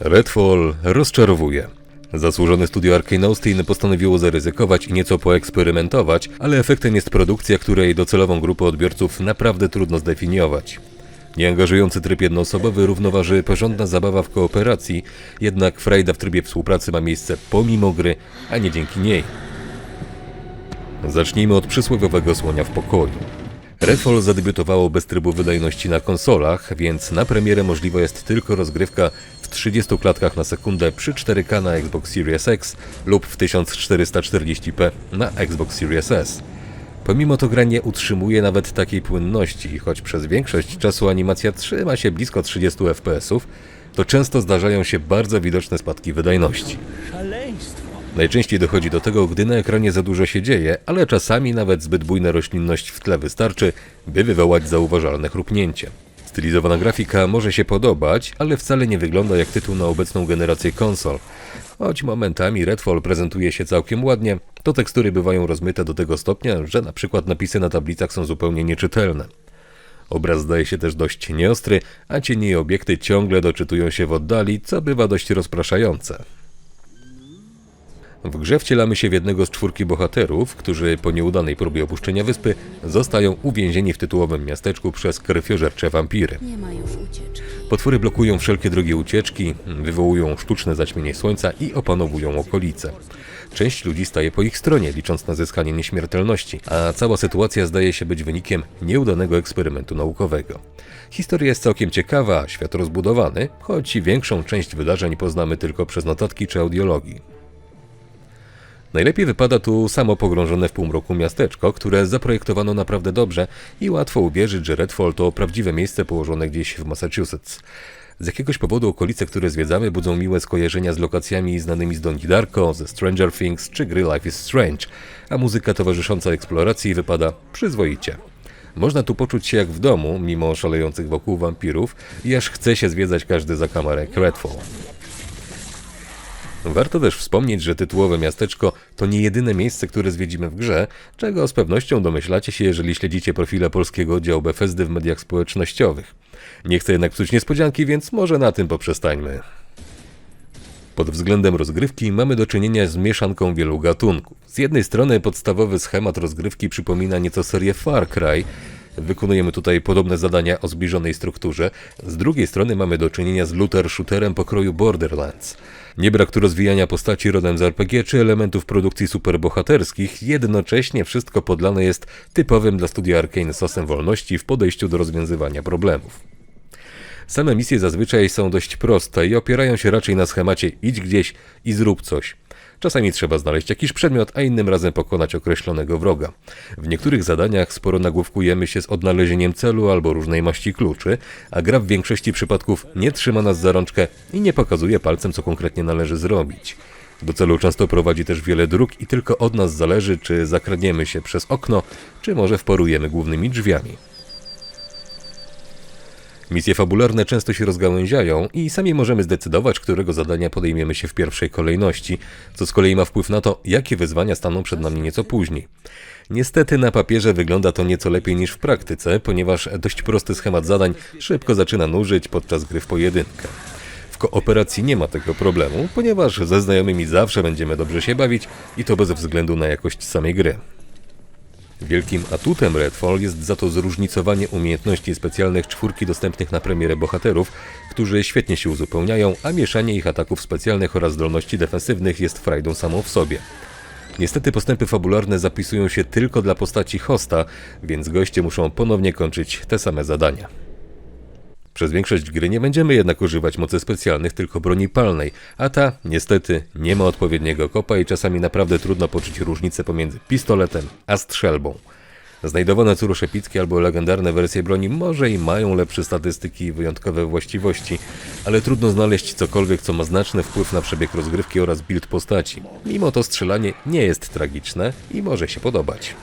Redfall rozczarowuje. Zasłużone studio Arkane Austin postanowiło zaryzykować i nieco poeksperymentować, ale efektem jest produkcja, której docelową grupę odbiorców naprawdę trudno zdefiniować. Nieangażujący tryb jednoosobowy równoważy porządna zabawa w kooperacji, jednak frajda w trybie współpracy ma miejsce pomimo gry, a nie dzięki niej. Zacznijmy od przysłowiowego słonia w pokoju. Redfall zadebiutowało bez trybu wydajności na konsolach, więc na premierę możliwa jest tylko rozgrywka w 30 klatkach na sekundę przy 4K na Xbox Series X lub w 1440p na Xbox Series S. Pomimo to gra nie utrzymuje nawet takiej płynności, choć przez większość czasu animacja trzyma się blisko 30 fps, to często zdarzają się bardzo widoczne spadki wydajności. Najczęściej dochodzi do tego, gdy na ekranie za dużo się dzieje, ale czasami nawet zbyt bujna roślinność w tle wystarczy, by wywołać zauważalne chrupnięcie. Stylizowana grafika może się podobać, ale wcale nie wygląda jak tytuł na obecną generację konsol. Choć momentami Redfall prezentuje się całkiem ładnie, to tekstury bywają rozmyte do tego stopnia, że na przykład napisy na tablicach są zupełnie nieczytelne. Obraz zdaje się też dość nieostry, a cienie i obiekty ciągle doczytują się w oddali, co bywa dość rozpraszające. W grze wcielamy się w jednego z czwórki bohaterów, którzy po nieudanej próbie opuszczenia wyspy zostają uwięzieni w tytułowym miasteczku przez krwiożercze wampiry. Nie ma już ucieczki. Potwory blokują wszelkie drogi ucieczki, wywołują sztuczne zaćmienie słońca i opanowują okolice. Część ludzi staje po ich stronie, licząc na zyskanie nieśmiertelności, a cała sytuacja zdaje się być wynikiem nieudanego eksperymentu naukowego. Historia jest całkiem ciekawa, świat rozbudowany, choć większą część wydarzeń poznamy tylko przez notatki czy audiologii. Najlepiej wypada tu samo pogrążone w półmroku miasteczko, które zaprojektowano naprawdę dobrze i łatwo uwierzyć, że Redfall to prawdziwe miejsce położone gdzieś w Massachusetts. Z jakiegoś powodu okolice, które zwiedzamy, budzą miłe skojarzenia z lokacjami znanymi z Donnie Darko, ze Stranger Things czy gry Life is Strange, a muzyka towarzysząca eksploracji wypada przyzwoicie. Można tu poczuć się jak w domu, mimo szalejących wokół wampirów i aż chce się zwiedzać każdy zakamarek Redfall. Warto też wspomnieć, że tytułowe miasteczko to nie jedyne miejsce, które zwiedzimy w grze, czego z pewnością domyślacie się, jeżeli śledzicie profile polskiego oddziału Bethesdy w mediach społecznościowych. Nie chcę jednak psuć niespodzianki, więc może na tym poprzestańmy. Pod względem rozgrywki mamy do czynienia z mieszanką wielu gatunków. Z jednej strony podstawowy schemat rozgrywki przypomina nieco serię Far Cry. Wykonujemy tutaj podobne zadania o zbliżonej strukturze. Z drugiej strony mamy do czynienia z looter-shooterem pokroju Borderlands. Nie brak tu rozwijania postaci rodem z RPG czy elementów produkcji superbohaterskich, jednocześnie wszystko podlane jest typowym dla studia Arkane sosem wolności w podejściu do rozwiązywania problemów. Same misje zazwyczaj są dość proste i opierają się raczej na schemacie idź gdzieś i zrób coś. Czasami trzeba znaleźć jakiś przedmiot, a innym razem pokonać określonego wroga. W niektórych zadaniach sporo nagłówkujemy się z odnalezieniem celu albo różnej maści kluczy, a gra w większości przypadków nie trzyma nas za rączkę i nie pokazuje palcem, co konkretnie należy zrobić. Do celu często prowadzi też wiele dróg i tylko od nas zależy, czy zakradniemy się przez okno, czy może wporujemy głównymi drzwiami. Misje fabularne często się rozgałęziają i sami możemy zdecydować, którego zadania podejmiemy się w pierwszej kolejności, co z kolei ma wpływ na to, jakie wyzwania staną przed nami nieco później. Niestety na papierze wygląda to nieco lepiej niż w praktyce, ponieważ dość prosty schemat zadań szybko zaczyna nużyć podczas gry w pojedynkę. W kooperacji nie ma tego problemu, ponieważ ze znajomymi zawsze będziemy dobrze się bawić i to bez względu na jakość samej gry. Wielkim atutem Redfall jest za to zróżnicowanie umiejętności specjalnych czwórki dostępnych na premierę bohaterów, którzy świetnie się uzupełniają, a mieszanie ich ataków specjalnych oraz zdolności defensywnych jest frajdą samą w sobie. Niestety postępy fabularne zapisują się tylko dla postaci hosta, więc goście muszą ponownie kończyć te same zadania. Przez większość gry nie będziemy jednak używać mocy specjalnych, tylko broni palnej, a ta, niestety, nie ma odpowiedniego kopa i czasami naprawdę trudno poczuć różnicę pomiędzy pistoletem a strzelbą. Znajdowane curusz epickie albo legendarne wersje broni może i mają lepsze statystyki i wyjątkowe właściwości, ale trudno znaleźć cokolwiek, co ma znaczny wpływ na przebieg rozgrywki oraz build postaci. Mimo to strzelanie nie jest tragiczne i może się podobać.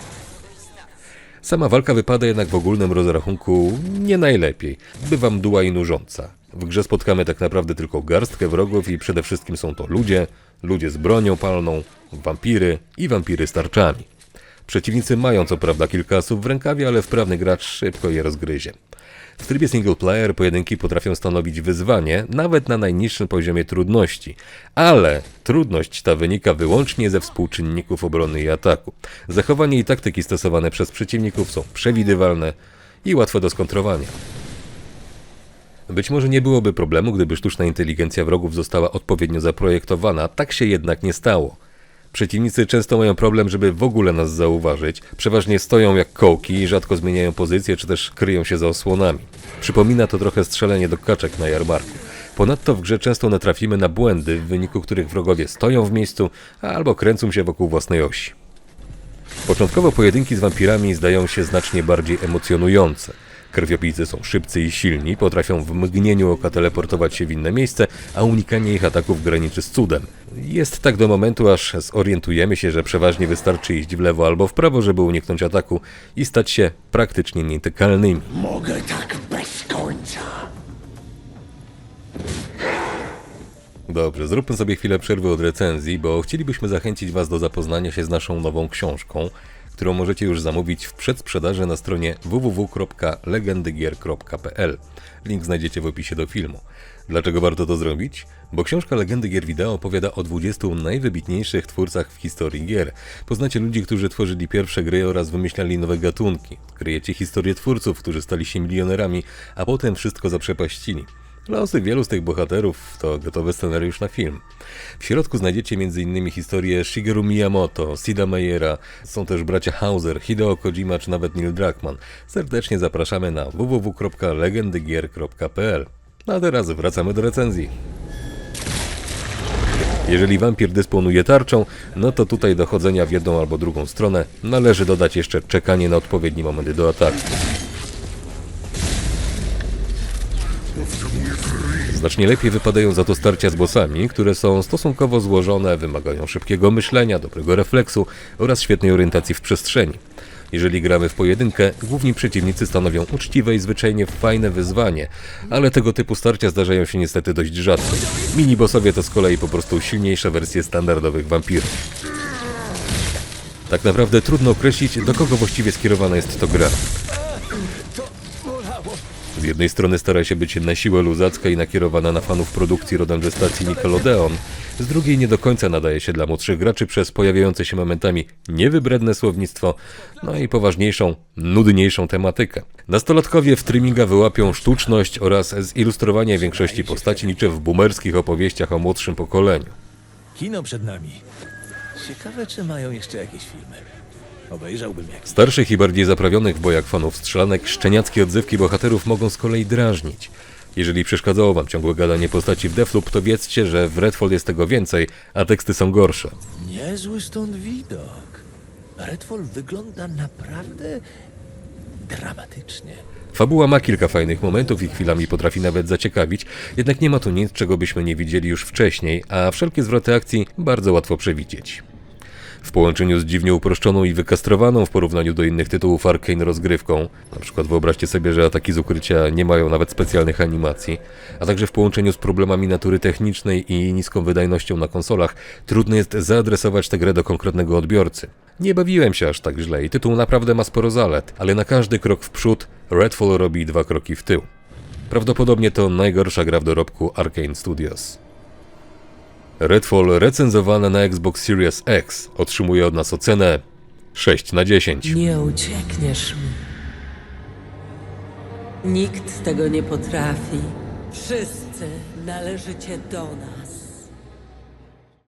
Sama walka wypada jednak w ogólnym rozrachunku nie najlepiej. Bywa mdła i nużąca. W grze spotkamy tak naprawdę tylko garstkę wrogów i przede wszystkim są to ludzie, ludzie z bronią palną, wampiry i wampiry z tarczami. Przeciwnicy mają co prawda kilka asów w rękawie, ale wprawny gracz szybko je rozgryzie. W trybie single player pojedynki potrafią stanowić wyzwanie, nawet na najniższym poziomie trudności. Ale trudność ta wynika wyłącznie ze współczynników obrony i ataku. Zachowanie i taktyki stosowane przez przeciwników są przewidywalne i łatwe do skontrowania. Być może nie byłoby problemu, gdyby sztuczna inteligencja wrogów została odpowiednio zaprojektowana, tak się jednak nie stało. Przeciwnicy często mają problem, żeby w ogóle nas zauważyć. Przeważnie stoją jak kołki i rzadko zmieniają pozycję, czy też kryją się za osłonami. Przypomina to trochę strzelenie do kaczek na jarmarku. Ponadto w grze często natrafimy na błędy, w wyniku których wrogowie stoją w miejscu albo kręcą się wokół własnej osi. Początkowo pojedynki z wampirami zdają się znacznie bardziej emocjonujące. Krwiopijcy są szybcy i silni, potrafią w mgnieniu oka teleportować się w inne miejsce, a unikanie ich ataków graniczy z cudem. Jest tak do momentu, aż zorientujemy się, że przeważnie wystarczy iść w lewo albo w prawo, żeby uniknąć ataku i stać się praktycznie nietykalnymi. Mogę tak bez końca. Dobrze, zróbmy sobie chwilę przerwy od recenzji, bo chcielibyśmy zachęcić Was do zapoznania się z naszą nową książką, którą możecie już zamówić w przedsprzedaży na stronie www.legendygier.pl. Link znajdziecie w opisie do filmu. Dlaczego warto to zrobić? Bo książka Legendy Gier Wideo opowiada o 20 najwybitniejszych twórcach w historii gier. Poznacie ludzi, którzy tworzyli pierwsze gry oraz wymyślali nowe gatunki. Kryjecie historię twórców, którzy stali się milionerami, a potem wszystko zaprzepaścili. Losy wielu z tych bohaterów to gotowy scenariusz na film. W środku znajdziecie m.in. historię Shigeru Miyamoto, Sida Meiera, są też bracia Hauser, Hideo Kojima czy nawet Neil Druckmann. Serdecznie zapraszamy na www.legendygier.pl. A teraz wracamy do recenzji. Jeżeli wampir dysponuje tarczą, no to tutaj do chodzenia w jedną albo drugą stronę należy dodać jeszcze czekanie na odpowiedni moment do ataku. Znacznie lepiej wypadają za to starcia z bossami, które są stosunkowo złożone, wymagają szybkiego myślenia, dobrego refleksu oraz świetnej orientacji w przestrzeni. Jeżeli gramy w pojedynkę, główni przeciwnicy stanowią uczciwe i zwyczajnie fajne wyzwanie, ale tego typu starcia zdarzają się niestety dość rzadko. Minibossowie to z kolei po prostu silniejsze wersje standardowych wampirów. Tak naprawdę trudno określić, do kogo właściwie skierowana jest to gra. Z jednej strony stara się być na siłę luzacka i nakierowana na fanów produkcji rodem ze stacji Nickelodeon, z drugiej nie do końca nadaje się dla młodszych graczy przez pojawiające się momentami niewybredne słownictwo, no i poważniejszą, nudniejszą tematykę. Nastolatkowie w streaminga wyłapią sztuczność oraz zilustrowanie większości postaci niczy w boomerskich opowieściach o młodszym pokoleniu. Kino przed nami. Ciekawe, czy mają jeszcze jakieś filmy. Obejrzałbym jak. Starszych i bardziej zaprawionych w bojach fanów strzelanek szczeniackie odzywki bohaterów mogą z kolei drażnić. Jeżeli przeszkadzało wam ciągłe gadanie postaci w Deathloop, to wiedzcie, że w Redfall jest tego więcej, a teksty są gorsze. Niezły stąd widok. Redfall wygląda naprawdę dramatycznie. Fabuła ma kilka fajnych momentów i chwilami potrafi nawet zaciekawić, jednak nie ma tu nic, czego byśmy nie widzieli już wcześniej, a wszelkie zwroty akcji bardzo łatwo przewidzieć. W połączeniu z dziwnie uproszczoną i wykastrowaną w porównaniu do innych tytułów Arkane rozgrywką, na przykład wyobraźcie sobie, że ataki z ukrycia nie mają nawet specjalnych animacji, a także w połączeniu z problemami natury technicznej i niską wydajnością na konsolach, trudno jest zaadresować tę grę do konkretnego odbiorcy. Nie bawiłem się aż tak źle i tytuł naprawdę ma sporo zalet, ale na każdy krok w przód Redfall robi dwa kroki w tył. Prawdopodobnie to najgorsza gra w dorobku Arkane Studios. Redfall recenzowane na Xbox Series X otrzymuje od nas ocenę 6 na 10. Nie uciekniesz mi. Nikt tego nie potrafi. Wszyscy należycie do nas.